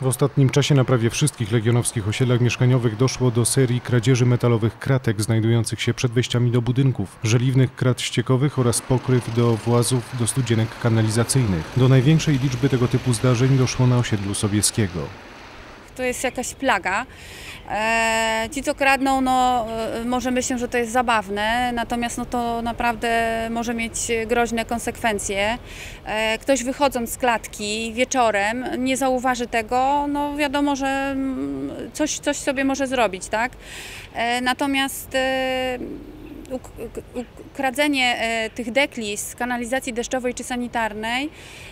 W ostatnim czasie na prawie wszystkich legionowskich osiedlach mieszkaniowych doszło do serii kradzieży metalowych kratek znajdujących się przed wejściami do budynków, żeliwnych krat ściekowych oraz pokryw do włazów do studzienek kanalizacyjnych. Do największej liczby tego typu zdarzeń doszło na osiedlu Sobieskiego. To jest jakaś plaga. E, ci, co kradną, no, e, może myślą, że to jest zabawne, natomiast no, to naprawdę może mieć groźne konsekwencje. E, ktoś wychodząc z klatki wieczorem nie zauważy tego, no wiadomo, że mm, coś, coś sobie może zrobić, tak? E, natomiast e, kradzenie e, tych dekli z kanalizacji deszczowej czy sanitarnej,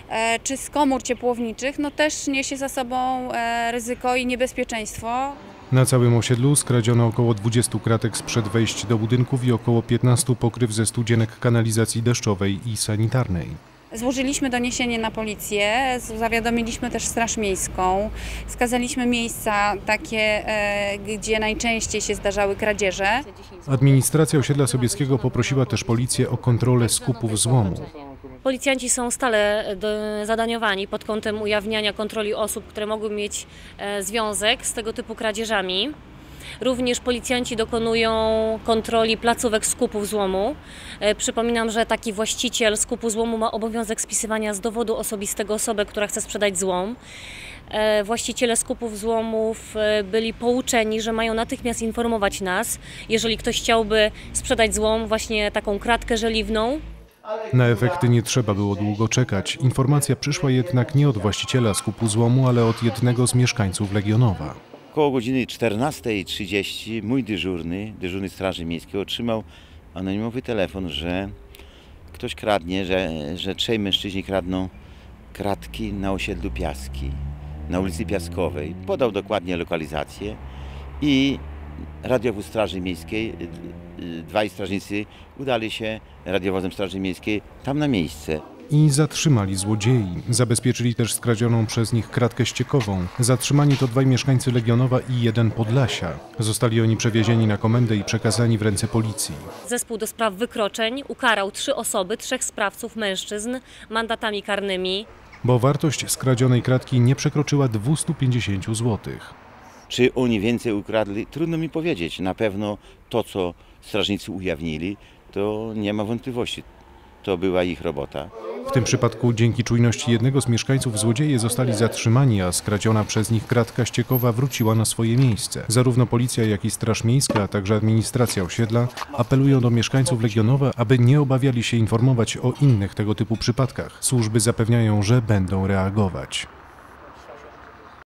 e, czy z komór ciepłowniczych, no też niesie za sobą e, ryzyko i niebezpieczeństwo. Na całym osiedlu skradziono około 20 kratek sprzed wejść do budynków i około 15 pokryw ze studzienek kanalizacji deszczowej i sanitarnej. Złożyliśmy doniesienie na policję, zawiadomiliśmy też Straż Miejską, wskazaliśmy miejsca takie, e, gdzie najczęściej się zdarzały kradzieże. Administracja osiedla Sobieskiego poprosiła też policję o kontrolę skupów złomu. Policjanci są stale do, zadaniowani pod kątem ujawniania kontroli osób, które mogły mieć e, związek z tego typu kradzieżami. Również policjanci dokonują kontroli placówek skupów złomu. E, Przypominam, że taki właściciel skupu złomu ma obowiązek spisywania z dowodu osobistego osobę, która chce sprzedać złom. E, Właściciele skupów złomów e, byli pouczeni, że mają natychmiast informować nas, jeżeli ktoś chciałby sprzedać złom, właśnie taką kratkę żeliwną, Na efekty nie trzeba było długo czekać. Informacja przyszła jednak nie od właściciela skupu złomu, ale od jednego z mieszkańców Legionowa. Około godziny 14.30 mój dyżurny, dyżurny Straży Miejskiej otrzymał anonimowy telefon, że ktoś kradnie, że, że trzej mężczyźni kradną kratki na osiedlu Piaski, na ulicy Piaskowej. Podał dokładnie lokalizację i radiowóz Straży Miejskiej, y, y, dwaj strażnicy udali się radiowozem Straży Miejskiej tam na miejsce. I zatrzymali złodziei. Zabezpieczyli też skradzioną przez nich kratkę ściekową. Zatrzymani to dwaj mieszkańcy Legionowa i jeden Podlasia. Zostali oni przewiezieni na komendę i przekazani w ręce policji. Zespół do spraw wykroczeń ukarał trzy osoby, trzech sprawców mężczyzn mandatami karnymi. Bo wartość skradzionej kratki nie przekroczyła 250 zł. Czy oni więcej ukradli? Trudno mi powiedzieć. Na pewno to, co strażnicy ujawnili, to nie ma wątpliwości. To była ich robota. W tym przypadku dzięki czujności jednego z mieszkańców złodzieje zostali zatrzymani, a skradziona przez nich kratka ściekowa wróciła na swoje miejsce. Zarówno policja, jak i Straż Miejska, a także administracja osiedla apelują do mieszkańców Legionowa, aby nie obawiali się informować o innych tego typu przypadkach. Służby zapewniają, że będą reagować.